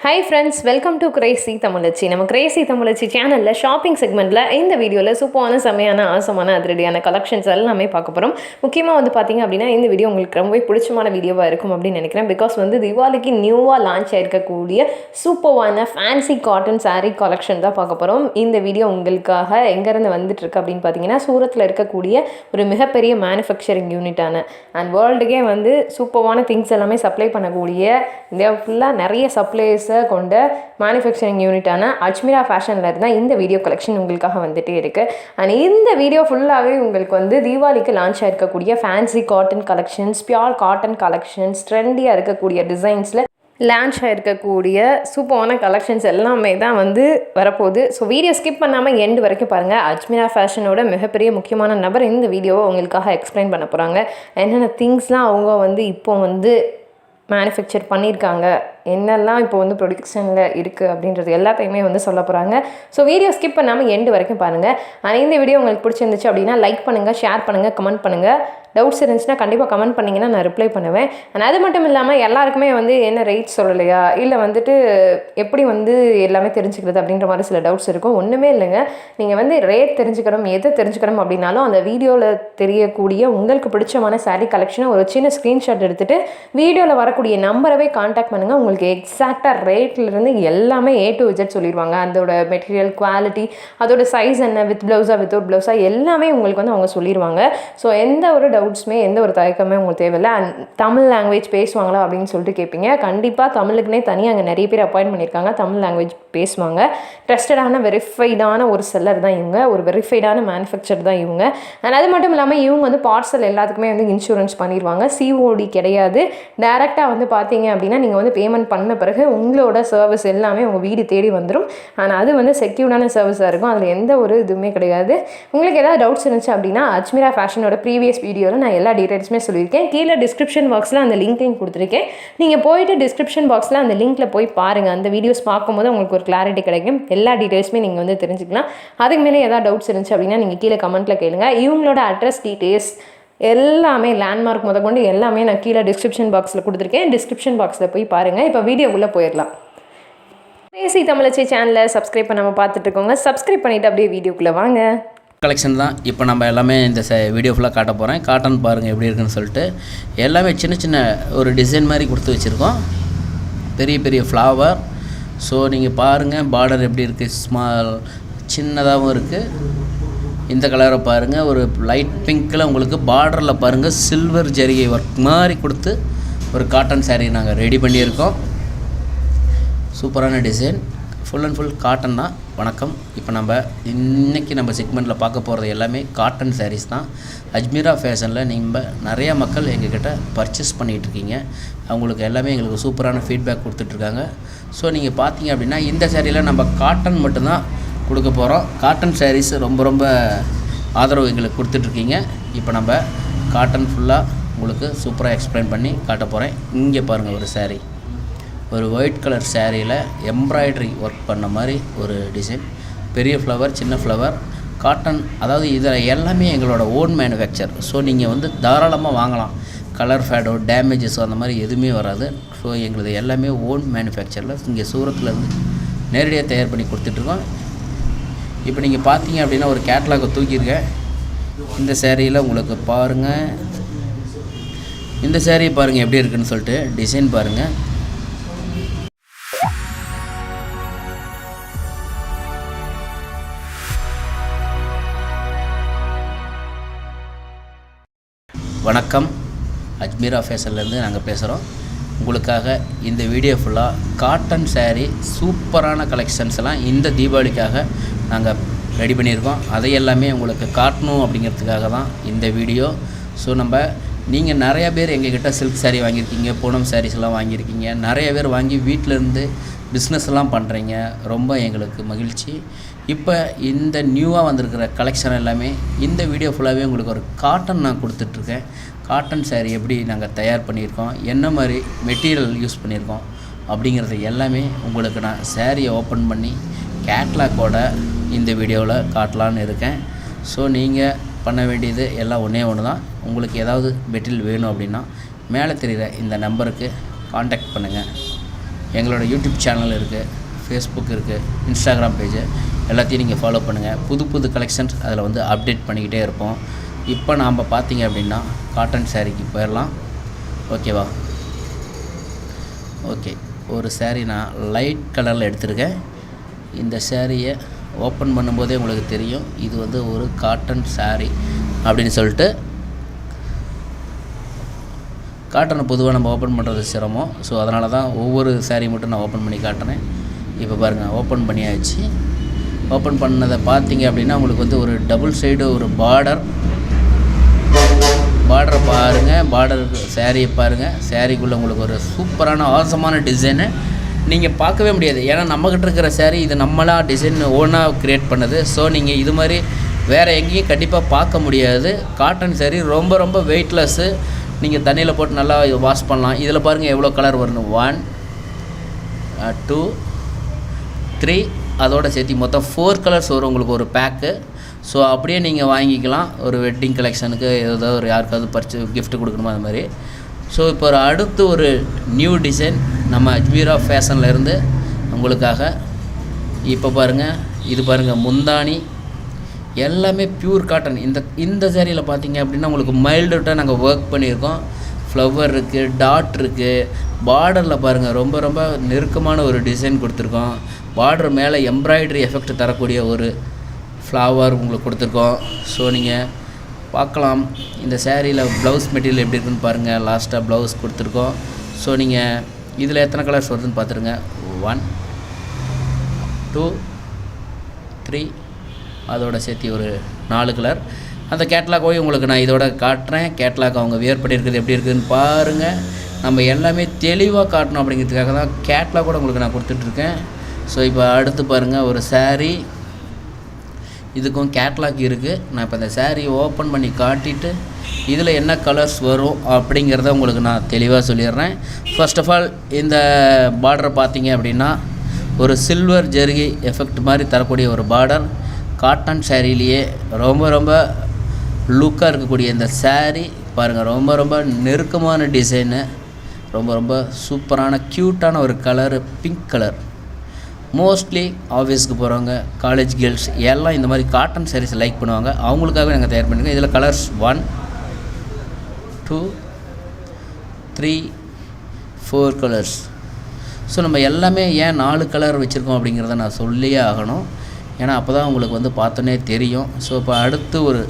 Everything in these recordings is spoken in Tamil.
Hi friends welcome to crazy தமிழச்சி நம்ம கிரேசி தமிழச்சி சேனலில் ஷாப்பிங் செக்மெண்ட்டில் இந்த வீடியோவில் சூப்பரான செம்மையான ஆசமான அதிரடியான கலெக்ஷன்ஸ் எல்லாமே பார்க்க போகிறோம் முக்கியமாக வந்து பார்த்திங்க அப்படின்னா இந்த வீடியோ உங்களுக்கு ரொம்பவே பிடிச்சமான வீடியோவாக இருக்கும் அப்படின்னு நினைக்கிறேன். பிகாஸ் வந்து தீபாவளிக்கு நியூவாக லான்ச் ஆகிருக்கக்கூடிய சூப்பரான ஃபேன்சி காட்டன் சாரீ கலெக்ஷன் தான் பார்க்க போகிறோம் இந்த வீடியோ உங்களுக்காக எங்கேருந்து வந்துட்டு இருக்கு அப்படின்னு பார்த்தீங்கன்னா சூரத்தில் இருக்கக்கூடிய ஒரு மிகப்பெரிய மேனுஃபேக்சரிங் யூனிட்டான அண்ட் வேர்ல்டுக்கே வந்து சூப்பரான திங்ஸ் எல்லாமே சப்ளை பண்ணக்கூடிய இந்தியா ஃபுல்லாக நிறைய சப்ளைஸ் கொண்ட மேனுஃபேக்சரிங் யூனிட்டான அஜ்மிரா ஃபேஷனில் இருந்தால் இந்த வீடியோ கலெக்ஷன் உங்களுக்காக வந்துகிட்டே இருக்குது அண்ட் இந்த வீடியோ ஃபுல்லாகவே உங்களுக்கு வந்து தீபாவளிக்கு launch ஆகிருக்கக்கூடிய fancy cotton collections pure cotton collections ட்ரெண்டியாக இருக்கக்கூடிய டிசைன்ஸில் லான்ச் ஆகிருக்கக்கூடிய சூப்பரான கலெக்ஷன்ஸ் எல்லாமே தான் வந்து வரப்போகுது. ஸோ வீடியோ ஸ்கிப் பண்ணாமல் எண்டு வரைக்கும் பாருங்கள் அஜ்மிரா ஃபேஷனோட மிகப்பெரிய முக்கியமான நபர் இந்த வீடியோவை உங்களுக்காக எக்ஸ்பிளைன் பண்ண போகிறாங்க என்னென்ன திங்ஸ்லாம் அவங்க வந்து இப்போ வந்து மேனுஃபேக்சர் பண்ணியிருக்காங்க. என்னெல்லாம் இப்போ வந்து ப்ரொடக்ஷனில் இருக்குது அப்படின்றது எல்லாத்தையுமே வந்து சொல்ல போகிறாங்க ஸோ வீடியோ ஸ்கிப் பண்ணாமல் எண்டு வரைக்கும் பாருங்கள் ஆனால் இந்த வீடியோ உங்களுக்கு பிடிச்சிருந்துச்சு அப்படின்னா லைக் பண்ணுங்கள் ஷேர் பண்ணுங்கள் கமெண்ட் பண்ணுங்கள் டவுட்ஸ் இருந்துச்சுன்னா கண்டிப்பாக கமெண்ட் பண்ணிங்கன்னா நான் ரிப்ளை பண்ணுவேன். அண்ட் அது மட்டும் இல்லாமல் எல்லாருக்குமே வந்து என்ன ரேட் சொல்லலையா? இல்லை வந்துட்டு எப்படி வந்து எல்லாமே தெரிஞ்சுக்கிறது அப்படின்ற மாதிரி சில டவுட்ஸ் இருக்கும். ஒன்றுமே இல்லைங்க. நீங்கள் வந்து ரேட் தெரிஞ்சுக்கணும் எதை தெரிஞ்சுக்கணும் அப்படின்னாலும் அந்த வீடியோவில் தெரியக்கூடிய உங்களுக்கு பிடிச்சமான சாரீ கலெக்ஷனை ஒரு சின்ன ஸ்க்ரீன்ஷாட் எடுத்துகிட்டு வீடியோவில் வரக்கூடிய நம்பரவே காண்டாக்ட் பண்ணுங்கள் உங்களுக்கு எக்ஸாக்டாக ரேட்லேருந்து எல்லாமே ஏ டு விஜெட் சொல்லிடுவாங்க அதோட மெட்டீரியல் குவாலிட்டி அதோட சைஸ் என்ன வித் ப்ளவுஸா வித்தவுட் ப்ளவுஸா எல்லாமே உங்களுக்கு வந்து அவங்க சொல்லிடுவாங்க ஸோ எந்த ஒரு டவுட்ஸுமே எந்த ஒரு தயக்கமே உங்களுக்கு தேவையில்லை. அண்ட் தமிழ் லாங்குவேஜ் பேசுவாங்களா அப்படின்னு சொல்லிட்டு கேட்பீங்க கண்டிப்பாக தமிழுக்குனே தனியாக அங்கே நிறைய பேர் அப்பாயின்ட் பண்ணியிருக்காங்க தமிழ் லாங்குவேஜ் பேசுவாங்க. ட்ரஸ்டடான வெரிஃபைடான ஒரு செல்லர் தான் இவங்க. ஒரு வெரிஃபைடான மேனுஃபேக்சர் தான் இவங்க. அண்ட் அது மட்டும் இல்லாமல் இவங்க வந்து பார்சல் எல்லாத்துக்குமே வந்து இன்சூரன்ஸ் பண்ணிடுவாங்க சிஓடி கிடையாது. டேரெக்டாக வந்து பார்த்தீங்க அப்படின்னா நீங்கள் வந்து பேமெண்ட் பண்ண பிறகு உங்களோட சர்வீஸ் எல்லாமே உங்கள் வீடு தேடி வந்துடும் ஆனால் அது வந்து செக்யூர்டான சர்வீஸாக இருக்கும். அதில் எந்த ஒரு இதுவுமே கிடையாது. உங்களுக்கு ஏதாவது டவுட்ஸ் இருந்துச்சு அப்படின்னா அஜ்மிரா ஃபேஷனோட ப்ரீவியஸ் வீடியோவில் நான் எல்லா டீட்டெயில்ஸுமே சொல்லியிருக்கேன். கீழே டிஸ்கிரிப்ஷன் பாக்ஸில் அந்த லிங்க்கையும் கொடுத்துருக்கேன். நீங்கள் போயிட்டு டிஸ்கிரிப்ஷன் பாக்ஸில் அந்த லிங்க்கில் போய் பாருங்கள் அந்த வீடியோஸ் பார்க்கும்போது உங்களுக்கு ஒரு கிளாரிட்டி கிடைக்கும். எல்லா டீட்டெயில்ஸுமே நீங்கள் வந்து தெரிஞ்சுக்கலாம். அதுக்கு மேலே ஏதாவது டவுட்ஸ் இருந்துச்சு அப்படின்னா நீங்கள் கீழே கமெண்ட்டில் கேளுங்கள் இவங்களோட அட்ரஸ் டீட்டெயில்ஸ் எல்லாமே லேண்ட்மார்க் முதற்கொண்டு எல்லாமே நான் கீழே டிஸ்கிரிப்ஷன் பாக்ஸில் கொடுத்துருக்கேன். டிஸ்கிரிப்ஷன் பாக்ஸில் போய் பாருங்கள் இப்போ வீடியோக்குள்ளே போயிடலாம். பேசி தமிழச்சி சேனலை சப்ஸ்கிரைப் பண்ணாமல் பார்த்துட்ருக்கோங்க சப்ஸ்கிரைப் பண்ணிவிட்டு அப்படியே வீடியோக்குள்ளே வாங்க. கலெக்ஷன் தான். இப்போ நம்ம எல்லாமே இந்த ச வீடியோ ஃபுல்லாக காட்ட போகிறேன் காட்டன் பாருங்கள் எப்படி இருக்குன்னு சொல்லிட்டு. எல்லாமே சின்ன சின்ன ஒரு டிசைன் மாதிரி கொடுத்து வச்சுருக்கோம். பெரிய பெரிய ஃப்ளவர் ஸோ நீங்கள் பாருங்கள் பார்டர் எப்படி இருக்குது ஸ்மால் சின்னதாகவும் இருக்குது இந்த கலரை பாருங்கள் ஒரு லைட் பிங்க்கில் உங்களுக்கு பார்டரில் பாருங்கள் சில்வர் ஜரிகை ஒர்க் மாதிரி கொடுத்து ஒரு காட்டன் saree நாங்கள் ரெடி பண்ணியிருக்கோம். சூப்பரான design full and full cotton தான். வணக்கம். இப்போ நம்ம இன்றைக்கி நம்ம செக்மெண்ட்டில் பார்க்க போகிறது எல்லாமே காட்டன் சாரீஸ் தான். அஜ்மீரா ஃபேஷனில் நீங்கள் நிறையா மக்கள் எங்ககிட்ட பர்ச்சேஸ் பண்ணிகிட்ருக்கீங்க அவங்களுக்கு எல்லாமே எங்களுக்கு சூப்பரான ஃபீட்பேக் கொடுத்துட்ருக்காங்க ஸோ நீங்கள் பார்த்தீங்க அப்படின்னா இந்த சேரீயில் நம்ம காட்டன் மட்டும்தான் கொடுக்க போகிறோம் காட்டன் சாரீஸ் ரொம்ப ரொம்ப ஆதரவு எங்களுக்கு கொடுத்துட்ருக்கீங்க. இப்போ நம்ம காட்டன் ஃபுல்லாக உங்களுக்கு சூப்பராக எக்ஸ்பிளைன் பண்ணி காட்ட போகிறேன் இங்கே பாருங்கள் ஒரு சேரீ ஒரு ஒயிட் கலர் சேரீயில் எம்ப்ராய்டரி ஒர்க் பண்ண மாதிரி ஒரு டிசைன் பெரிய ஃப்ளவர் சின்ன ஃப்ளவர் காட்டன் அதாவது இதில் எல்லாமே எங்களோட ஓன் மேனுஃபேக்சர் ஸோ நீங்கள் வந்து தாராளமாக வாங்கலாம். கலர் ஃபேடோ டேமேஜஸோ அந்த மாதிரி எதுவுமே வராது. ஸோ எங்களது எல்லாமே ஓன் மேனுஃபேக்சரில் இங்கே சூரத்துலேருந்து நேரடியாக தயார் பண்ணி கொடுத்துட்ருக்கோம். இப்போ நீங்கள் பார்த்தீங்க அப்படின்னா ஒரு கேட்லாகை தூக்கியிருக்கேன் இந்த சேரீயில் உங்களுக்கு பாருங்கள் இந்த சேரீயை பாருங்கள் எப்படி இருக்குன்னு சொல்லிட்டு டிசைன் பாருங்கள் வணக்கம். அஜ்மீரா ஃபேஷன்லேருந்து நாங்கள் பேசுகிறோம். உங்களுக்காக இந்த வீடியோ ஃபுல்லாக காட்டன் சேரீ சூப்பரான கலெக்ஷன்ஸ் எல்லாம் இந்த தீபாவளிக்காக நாங்கள் ரெடி பண்ணியிருக்கோம். அதை எல்லாமே உங்களுக்கு காட்டணும் அப்படிங்கிறதுக்காக தான் இந்த வீடியோ ஸோ நம்ம நீங்கள் நிறைய பேர் எங்ககிட்ட சில்க் சாரீ வாங்கியிருக்கீங்க பூனம் sarees எல்லாம் வாங்கியிருக்கீங்க. நிறைய பேர் வாங்கி வீட்டில் இருந்து பிஸ்னஸ் எல்லாம் பண்ணுறீங்க ரொம்ப எங்களுக்கு மகிழ்ச்சி. இப்போ இந்த நியூவாக வந்திருக்கிற கலெக்ஷன் எல்லாமே இந்த வீடியோ ஃபுல்லாகவே உங்களுக்கு ஒரு காட்டன் நான் கொடுத்துட்ருக்கேன். காட்டன் சாரீ எப்படி நாங்கள் தயார் பண்ணியிருக்கோம் என்ன மாதிரி மெட்டீரியல் யூஸ் பண்ணியிருக்கோம் அப்படிங்கிறது எல்லாமே உங்களுக்கு நான் சேரீயை ஓப்பன் பண்ணி கேட்லாக்கோட இந்த வீடியோவில் காட்டலான்னு இருக்கேன். ஸோ நீங்கள் பண்ண வேண்டியது எல்லாம் ஒன்றே ஒன்று தான் உங்களுக்கு ஏதாவது மெட்டீரியல் வேணும் அப்படின்னா மேலே தெரிகிற இந்த நம்பருக்கு காண்டாக்ட் பண்ணுங்கள் எங்களோட யூடியூப் சேனல் இருக்குது ஃபேஸ்புக் இருக்குது இன்ஸ்டாகிராம் பேஜ் எல்லாத்தையும் நீங்கள் ஃபாலோ பண்ணுங்கள் புது புது கலெக்ஷன்ஸ் அதில் வந்து அப்டேட் பண்ணிக்கிட்டே இருப்போம். இப்போ நாம் பார்த்தீங்க அப்படின்னா காட்டன் சாரீக்கு போயிடலாம். ஓகேவா ஓகே ஒரு சேரீ நான் லைட் கலரில் எடுத்திருக்கேன். இந்த சேரீயை ஓப்பன் பண்ணும்போதே உங்களுக்கு தெரியும். இது வந்து ஒரு காட்டன் சாரீ அப்படின்னு சொல்லிட்டு காட்டனை பொதுவாக நம்ம ஓப்பன் பண்ணுறது சிரமம். ஸோ அதனால தான் ஒவ்வொரு saree மட்டும் நான் ஓப்பன் பண்ணி காட்டுறேன். இப்போ பாருங்கள் ஓப்பன் பண்ணியாச்சு. ஓப்பன் பண்ணதை பார்த்தீங்க அப்படின்னா உங்களுக்கு வந்து ஒரு டபுள் சைடு ஒரு பார்டர் பார்டரை பாருங்கள் பார்டர் சேரீயை பாருங்கள் சேரீக்குள்ளே உங்களுக்கு ஒரு சூப்பரான ஆசமான டிசைனு நீங்கள் பார்க்கவே முடியாது. ஏன்னா நம்மக்கிட்ட இருக்கிற சேரீ இது நம்மளாக டிசைன் ஓனாக க்ரியேட் பண்ணுது. ஸோ நீங்கள் இது மாதிரி வேறு எங்கேயும் கண்டிப்பாக பார்க்க முடியாது. காட்டன் சேரீ ரொம்ப ரொம்ப வெயிட்லெஸ்ஸு நீங்கள் தண்ணியில் போட்டு நல்லா வாஷ் பண்ணலாம். இதில் பாருங்கள் எவ்வளோ கலர் வரணும் ஒன் டூ த்ரீ அதோட சேர்த்து மொத்தம் ஃபோர் கலர்ஸ் வரும் உங்களுக்கு ஒரு பேக்கு ஸோ அப்படியே நீங்கள் வாங்கிக்கலாம். ஒரு வெட்டிங் கலெக்ஷனுக்கு ஏதோ ஒரு யாருக்காவது பறிச்சு கிஃப்ட் கொடுக்கணுமா அது மாதிரி. ஸோ இப்போ ஒரு அடுத்து ஒரு நியூ டிசைன் நம்ம அஜ்மீரா ஃபேஷனில் இருந்து உங்களுக்காக இப்போ பாருங்கள் இது பாருங்கள் முந்தானி எல்லாமே பியூர் காட்டன் இந்த இந்த சேரீயில் பார்த்தீங்க அப்படின்னா உங்களுக்கு மைல்டுட்டாக நாங்கள் ஒர்க் பண்ணியிருக்கோம். ஃப்ளவர் இருக்குது டாட் இருக்குது பார்டரில் பாருங்கள் ரொம்ப ரொம்ப நெருக்கமான ஒரு டிசைன் கொடுத்துருக்கோம். பார்டர் மேலே எம்ப்ராய்டரி எஃபெக்ட் தரக்கூடிய ஒரு ஃப்ளவர் உங்களுக்கு கொடுத்துருக்கோம். ஸோ நீங்கள் பார்க்கலாம். இந்த சேரீயில் ப்ளவுஸ் மெட்டீரியல் எப்படி இருக்குன்னு பாருங்கள் லாஸ்ட்டாக ப்ளவுஸ் கொடுத்துருக்கோம். ஸோ நீங்கள் இதில் எத்தனை கலர்ஸ் வருதுன்னு பார்த்துருங்க. ஒன் டூ த்ரீ அதோட சேர்த்து ஒரு நாலு கலர் அந்த கேட்லாக் போய் உங்களுக்கு நான் இதோட காட்டுறேன். கேட்லாக் அவங்க வியர் பண்ணியிருக்குது எப்படி இருக்குதுன்னு பாருங்கள் நம்ம எல்லாமே தெளிவாக காட்டணும் அப்படிங்கிறதுக்காக தான் கேட்லாக் கூட உங்களுக்கு நான் கொடுத்துட்ருக்கேன் ஸோ இப்போ அடுத்து பாருங்கள் ஒரு சாரீ இதுக்கும் கேட்லாக் இருக்குது நான் இப்போ இந்த saree ஓப்பன் பண்ணி காட்டிட்டு இதில் என்ன கலர்ஸ் வரும் அப்படிங்கிறத உங்களுக்கு நான் தெளிவாக சொல்லிடுறேன். ஃபர்ஸ்ட் ஆஃப் ஆல் இந்த பார்டர் பார்த்தீங்க அப்படின்னா ஒரு சில்வர் ஜெருகி எஃபெக்ட் மாதிரி தரக்கூடிய ஒரு பார்டர் காட்டன் சேரீலேயே ரொம்ப ரொம்ப லுக்காக இருக்கக்கூடிய இந்த சேரீ பாருங்கள் ரொம்ப ரொம்ப நெருக்கமான டிசைனு ரொம்ப ரொம்ப சூப்பரான க்யூட்டான ஒரு கலரு பிங்க் கலர் மோஸ்ட்லி ஆஃபீஸ்க்கு போகிறவங்க காலேஜ் கேர்ள்ஸ் எல்லாம் இந்த மாதிரி காட்டன் சாரீஸ் லைக் பண்ணுவாங்க. அவங்களுக்காகவே நாங்கள் தயார் பண்ணிருக்கோம். இதில் colours one two three four colours so நம்ம எல்லாமே ஏன் நாலு கலர் வச்சுருக்கோம் அப்படிங்கிறத நான் சொல்லியே ஆகணும். ஏன்னா அப்போ தான் உங்களுக்கு வந்து பார்த்தோன்னே தெரியும். ஸோ இப்போ அடுத்து ஒரு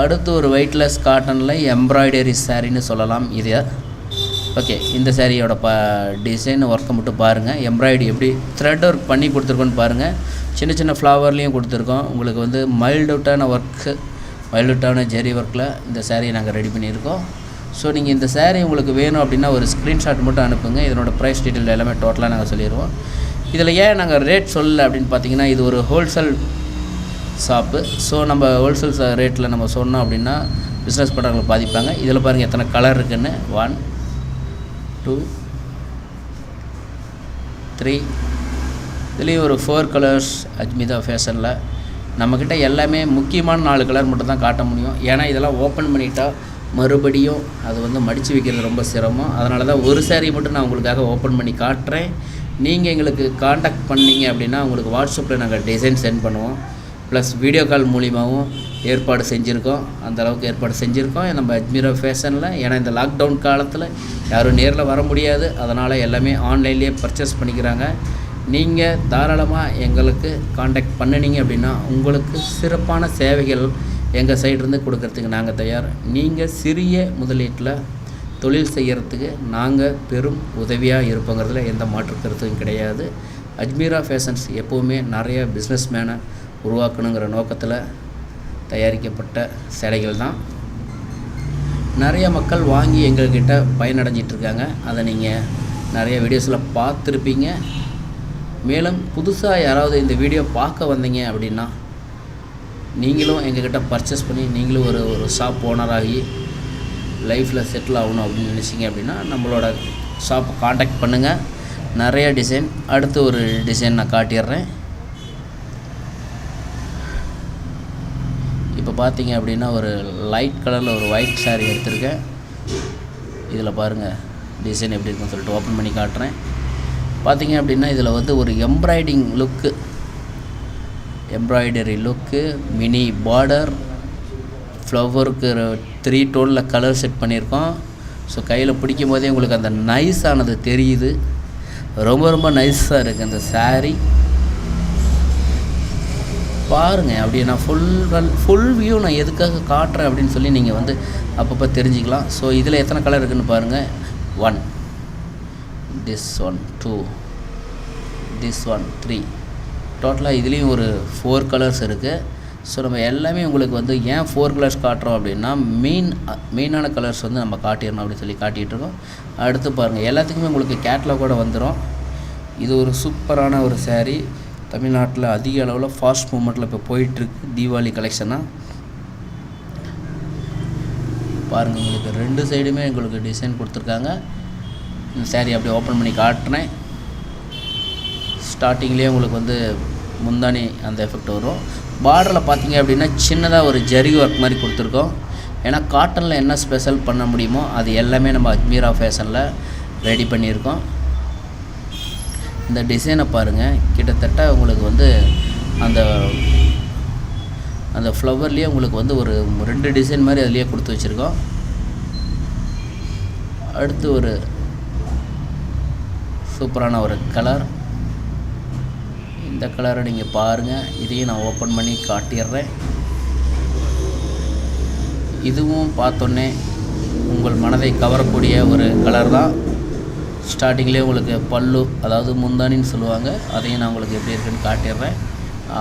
அடுத்து ஒரு வெயிட்லெஸ் காட்டனில் எம்ப்ராய்டரி சாரின்னு சொல்லலாம். இதை ஓகே இந்த சாரியோட ப டிசைன் ஒர்க்கை மட்டும் பாருங்கள் எம்ப்ராய்டரி எப்படி த்ரெட் ஒர்க் பண்ணி கொடுத்துருக்கோன்னு பாருங்கள் சின்ன சின்ன ஃப்ளவர்லேயும் கொடுத்துருக்கோம். உங்களுக்கு வந்து மைல்டவுட்டான ஒர்க்கு மைல்டவுட்டான ஜெரி ஒர்க்கில் இந்த சேரீயை நாங்கள் ரெடி பண்ணியிருக்கோம். ஸோ நீங்கள் இந்த சேரீ உங்களுக்கு வேணும் அப்படின்னா ஒரு ஸ்க்ரீன்ஷாட் மட்டும் அனுப்புங்க. இதனோட ப்ரைஸ் டீட்டெயில் எல்லாமே டோட்டலாக நாங்கள் சொல்லிடுவோம் இதில் ஏன் நாங்கள் ரேட் சொல்லலை அப்படின்னு பார்த்தீங்கன்னா இது ஒரு ஹோல்சேல் ஷாப்பு ஸோ நம்ம ஹோல்சேல் ரேட்டில் நம்ம சொன்னோம் அப்படின்னா பிஸ்னஸ் பண்ணுறவங்களை பாதிப்பாங்க. இதில் பாருங்கள் எத்தனை கலர் இருக்குன்னு. ஒன் டூ த்ரீ இதுலேயும் ஒரு ஃபோர் கலர்ஸ் அஜ்மிதா ஃபேஷனில் நம்மக்கிட்ட எல்லாமே முக்கியமான நாலு கலர் மட்டும் தான் காட்ட முடியும். ஏன்னா இதெல்லாம் ஓப்பன் பண்ணிட்டா மறுபடியும் அது வந்து மடித்து வைக்கிறது ரொம்ப சிரமம். அதனால தான் ஒரு சேரீ மட்டும் நான் உங்களுக்காக ஓப்பன் பண்ணி காட்டுறேன். நீங்கள் எங்களுக்கு காண்டாக்ட் பண்ணீங்க அப்படின்னா உங்களுக்கு வாட்ஸ்அப்பில் நாங்கள் டிசைன் சென்ட் பண்ணுவோம். ப்ளஸ் வீடியோ கால் மூலியமாகவும் ஏற்பாடு செஞ்சுருக்கோம். அந்த அளவுக்கு ஏற்பாடு செஞ்சுருக்கோம். நம்ம அஜ்மீரோ ஃபேஷனில் ஏன்னா இந்த லாக்டவுன் காலத்தில் யாரும் நேரில் வர முடியாது. அதனால் எல்லாமே ஆன்லைன்லேயே பர்ச்சேஸ் பண்ணிக்கிறாங்க. நீங்கள் தாராளமாக எங்களுக்கு காண்டாக்ட் பண்ணினீங்க அப்படின்னா உங்களுக்கு சிறப்பான சேவைகள் எங்கள் சைட்லேருந்து கொடுக்கறதுக்கு நாங்கள் தயார். நீங்கள் சிறிய முதலீட்டில் தொழில் செய்கிறதுக்கு நாங்கள் பெரும் உதவியாக இருப்போங்கிறதுல எந்த மாற்று கருத்தும் கிடையாது. அஜ்மீரா ஃபேஷன்ஸ் எப்போவுமே நிறைய பிஸ்னஸ் மேனை உருவாக்கணுங்கிற நோக்கத்தில் தயாரிக்கப்பட்ட சேலைகள் தான். நிறைய மக்கள் வாங்கி எங்கள்கிட்ட பயனடைஞ்சிட்டு இருக்காங்க. அதை நீங்கள் நிறைய வீடியோஸில் பார்த்துருப்பீங்க. மேலும் புதுசாக யாராவது இந்த வீடியோ பார்க்க வந்தீங்க அப்படின்னா நீங்களும் எங்ககிட்ட பர்ச்சேஸ் பண்ணி நீங்களும் ஒரு ஒரு ஷாப் ஓனராகி லைஃப்பில் செட்டில் ஆகணும் அப்படின்னு நினச்சிங்க அப்படின்னா நம்மளோட ஷாப்பை காண்டாக்ட் பண்ணுங்கள் நிறைய டிசைன் அடுத்து ஒரு டிசைன் நான் காட்டிடுறேன். இப்போ பார்த்தீங்க அப்படின்னா ஒரு லைட் கலரில் ஒரு ஒயிட் saree எடுத்திருக்கேன். இதில் பாருங்கள் டிசைன் எப்படி இருக்குன்னு சொல்லிட்டு ஓப்பன் பண்ணி காட்டுறேன். பார்த்தீங்க அப்படின்னா இதில் வந்து ஒரு embroiding look embroidery look mini border ஃப்ளவருக்கு three டோனில் கலர் செட் பண்ணியிருக்கோம். ஸோ கையில் பிடிக்கும் போதே உங்களுக்கு அந்த நைஸ் ஆனது தெரியுது. ரொம்ப ரொம்ப நைஸாக இருக்குது அந்த சாரீ பாருங்கள் அப்படி நான் ஃபுல் ஃபுல் வியூ நான் எதுக்காக காட்டுறேன் அப்படின்னு சொல்லி நீங்கள் வந்து அப்பப்போ தெரிஞ்சுக்கலாம். ஸோ இதில் எத்தனை கலர் இருக்குதுன்னு பாருங்கள் one this one two this one three டோட்டலாக இதுலேயும் ஒரு ஃபோர் கலர்ஸ் இருக்குது ஸோ நம்ம எல்லாமே உங்களுக்கு வந்து ஏன் ஃபோர் கலர்ஸ் காட்டுறோம் அப்படின்னா மெயின் மெயினான கலர்ஸ் வந்து நம்ம காட்டிடணும் அப்படின்னு சொல்லி காட்டிகிட்ருக்கோம் அடுத்து பாருங்கள் எல்லாத்துக்குமே உங்களுக்கு கேட்லாகோட வந்துடும் இது ஒரு சூப்பரான ஒரு சேரீ தமிழ்நாட்டில் அதிக அளவில் ஃபாஸ்ட் மூமெண்ட்டில் இப்போ போயிட்டுருக்கு. தீபாவளி கலெக்ஷனாக பாருங்கள் உங்களுக்கு ரெண்டு சைடுமே உங்களுக்கு டிசைன் கொடுத்துருக்காங்க. இந்த சேரீ அப்படியே ஓப்பன் பண்ணி காட்டுறேன். ஸ்டார்டிங்லேயே உங்களுக்கு வந்து முந்தானி அந்த எஃபெக்ட் வரும். பார்டரில் பார்த்தீங்க அப்படின்னா சின்னதாக ஒரு ஜரி ஒர்க் மாதிரி கொடுத்துருக்கோம். ஏன்னா காட்டனில் என்ன ஸ்பெஷல் பண்ண முடியுமோ அது எல்லாமே நம்ம அஜ்மீரா ஃபேஷனில் ரெடி பண்ணியிருக்கோம். இந்த டிசைனை பாருங்கள் கிட்டத்தட்ட உங்களுக்கு வந்து அந்த அந்த ஃப்ளவர்லேயே உங்களுக்கு வந்து ஒரு ரெண்டு டிசைன் மாதிரி அதுலேயே கொடுத்து வச்சுருக்கோம். அடுத்து ஒரு சூப்பரான ஒரு கலர். இந்த கலரை நீங்கள் பாருங்கள் இதையும் நான் ஓப்பன் பண்ணி காட்டிடுறேன். இதுவும் பார்த்தோன்னே உங்கள் மனதை கவரக்கூடிய ஒரு கலர் தான். ஸ்டார்டிங்லேயே உங்களுக்கு பல்லு அதாவது முந்தானின்னு சொல்லுவாங்க. அதையும் நான் உங்களுக்கு எப்படி இருக்குன்னு காட்டிடுறேன்.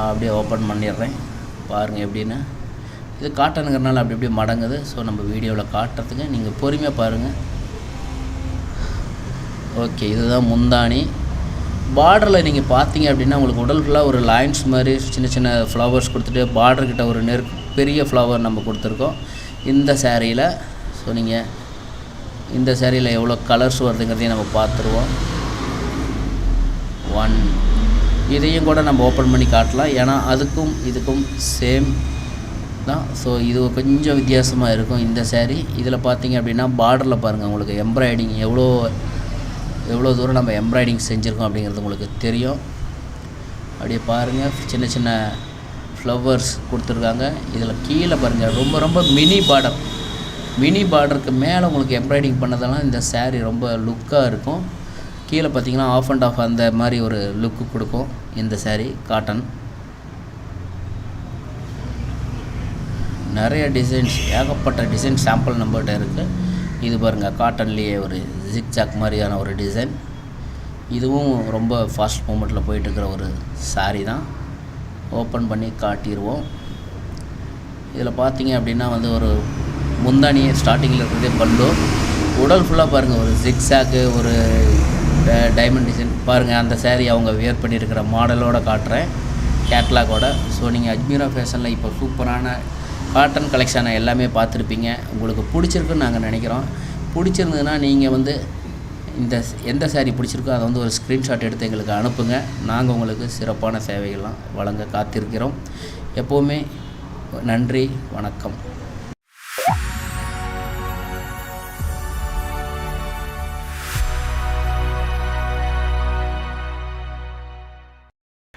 அப்படியே ஓப்பன் பண்ணிடுறேன். பாருங்கள் எப்படின்னு. இது காட்டனுங்கிறனால அப்படி அப்படியே மடங்குது. ஸோ நம்ம வீடியோவில் காட்டுறதுக்கு நீங்கள் பொறுமையாக பாருங்கள் ஓகே இதுதான் முந்தானி பார்டரில் நீங்கள் பார்த்தீங்க அப்படின்னா உங்களுக்கு உடல் ஃபுல்லாக ஒரு லைன்ஸ் மாதிரி சின்ன சின்ன ஃப்ளவர்ஸ் கொடுத்துட்டு பார்டர்கிட்ட ஒரு நெரு பெரிய ஃப்ளவர் நம்ம கொடுத்துருக்கோம். இந்த சேரீயில் ஸோ நீங்கள் இந்த சேரீயில் எவ்வளோ கலர்ஸ் வருதுங்கிறதையும் நம்ம பார்த்துருவோம். ஒன் இதையும் கூட நம்ம ஓப்பன் பண்ணி காட்டலாம். ஏன்னா அதுக்கும் இதுக்கும் சேம் தான். ஸோ இது கொஞ்சம் வித்தியாசமாக இருக்கும் இந்த சேரீ இதில் பார்த்தீங்க அப்படின்னா பார்டரில் பாருங்கள் உங்களுக்கு எம்ப்ராய்டிங் எவ்வளோ எவ்வளோ தூரம் நம்ம எம்ப்ராய்டிங் செஞ்சுருக்கோம் அப்படிங்கிறது உங்களுக்கு தெரியும். அப்படியே பாருங்கள் சின்ன சின்ன ஃப்ளவர்ஸ் கொடுத்துருக்காங்க. இதில் கீழே பாருங்கள் ரொம்ப ரொம்ப மினி பார்டர் மினி பார்டருக்கு மேலே உங்களுக்கு எம்ப்ராய்டிங் பண்ணதெல்லாம் இந்த சேரீ ரொம்ப லுக்காக இருக்கும். கீழே பார்த்தீங்கன்னா ஆஃப் அண்ட் ஆஃப் அந்த மாதிரி ஒரு லுக்கு கொடுக்கும் இந்த சேரீ காட்டன் நிறைய டிசைன்ஸ் ஏகப்பட்ட டிசைன் சாம்பிள் நம்மகிட்ட இருக்குது இது பாருங்கள் காட்டன்லேயே ஒரு ஜிக்ஜாக் மாதிரியான ஒரு டிசைன் இதுவும் ரொம்ப ஃபாஸ்ட் மூமெண்ட்டில் போயிட்டுருக்கிற ஒரு saree தான். ஓப்பன் பண்ணி காட்டிடுவோம் இதில் பார்த்தீங்க அப்படின்னா வந்து ஒரு முந்தானி ஸ்டார்டிங்கில் இருக்கிறதே பல்லு உடல் ஃபுல்லாக பாருங்கள் ஒரு ஜிக்ஸாக்கு ஒரு டைமண்ட் டிசைன் பாருங்கள் அந்த சேரீ அவங்க வியர் பண்ணியிருக்கிற மாடலோடு காட்டுறேன். கேட்லாகோட ஸோ நீங்கள் அஜ்மீரா ஃபேஷனில் இப்போ சூப்பரான காட்டன் கலெக்ஷனை எல்லாமே பார்த்துருப்பீங்க. உங்களுக்கு பிடிச்சிருக்குன்னு நாங்கள் நினைக்கிறோம். பிடிச்சிருந்ததுன்னா நீங்கள் வந்து இந்த எந்த சாரீ பிடிச்சிருக்கோ அதை வந்து ஒரு ஸ்க்ரீன்ஷாட் எடுத்து எங்களுக்கு அனுப்புங்க. நாங்கள் உங்களுக்கு சிறப்பான சேவைகள்லாம் வழங்க காத்திருக்கிறோம். எப்போவுமே நன்றி வணக்கம்.